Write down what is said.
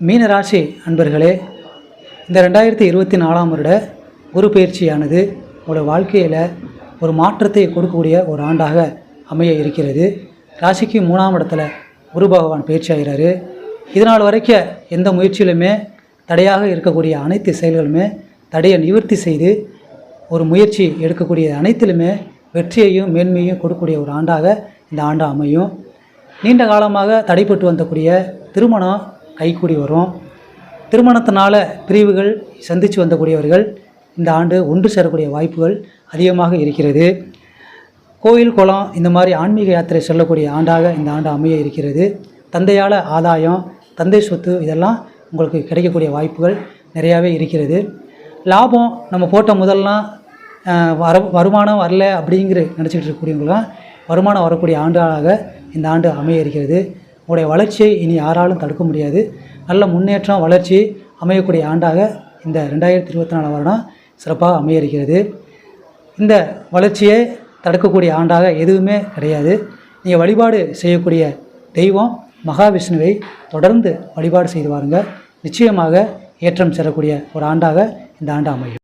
மீனராசி அன்பர்களே இந்த ரெண்டாயிரத்தி இருபத்தி நாலாம் வருட குரு பயிற்சியானது உங்களோட வாழ்க்கையில் ஒரு மாற்றத்தை கொடுக்கக்கூடிய ஒரு ஆண்டாக அமைய இருக்கிறது. ராசிக்கு மூணாம் இடத்துல குரு பகவான் பயிற்சி ஆகிறாரு இதனால் வரைக்கும் எந்த முயற்சியிலுமே தடையாக இருக்கக்கூடிய அனைத்து செயல்களுமே தடையை நிவர்த்தி செய்து ஒரு முயற்சி எடுக்கக்கூடிய அனைத்திலுமே வெற்றியையும் மேன்மையும் கொடுக்கக்கூடிய ஒரு ஆண்டாக இந்த ஆண்டு அமையும். நீண்ட காலமாக தடைப்பட்டு வந்தக்கூடிய திருமணம் கைகூடி வரும் திருமணத்தினால பிரிவுகள் சந்தித்து வந்தக்கூடியவர்கள் இந்த ஆண்டு ஒன்று சேரக்கூடிய வாய்ப்புகள் அதிகமாக இருக்கிறது. கோயில் குளம் இந்த மாதிரி ஆன்மீக யாத்திரை செல்லக்கூடிய ஆண்டாக இந்த ஆண்டு அமைய இருக்கிறது. தந்தையால் ஆதாயம் தந்தை சொத்து இதெல்லாம் உங்களுக்கு கிடைக்கக்கூடிய வாய்ப்புகள் நிறையாவே இருக்கிறது. லாபம் நம்ம போட்ட முதல்லாம் வர வருமானம் வரல அப்படிங்கிற நினச்சிக்கிட்டு இருக்கக்கூடியவங்களாம் வருமானம் வரக்கூடிய ஆண்டாக இந்த ஆண்டு அமைய இருக்கிறது. உங்களுடைய வளர்ச்சியை இனி யாராலும் தடுக்க முடியாது. நல்ல முன்னேற்றம் வளர்ச்சி அமையக்கூடிய ஆண்டாக இந்த ரெண்டாயிரத்தி இருபத்தி நாலு வருடம் சிறப்பாக அமைய இருக்கிறது இந்த வளர்ச்சியை தடுக்கக்கூடிய ஆண்டாக எதுவுமே கிடையாது. நீங்கள் வழிபாடு செய்யக்கூடிய தெய்வம் மகாவிஷ்ணுவை தொடர்ந்து வழிபாடு செய்து வாருங்க. நிச்சயமாக ஏற்றம் செல்லக்கூடிய ஒரு ஆண்டாக இந்த ஆண்டு அமையும்.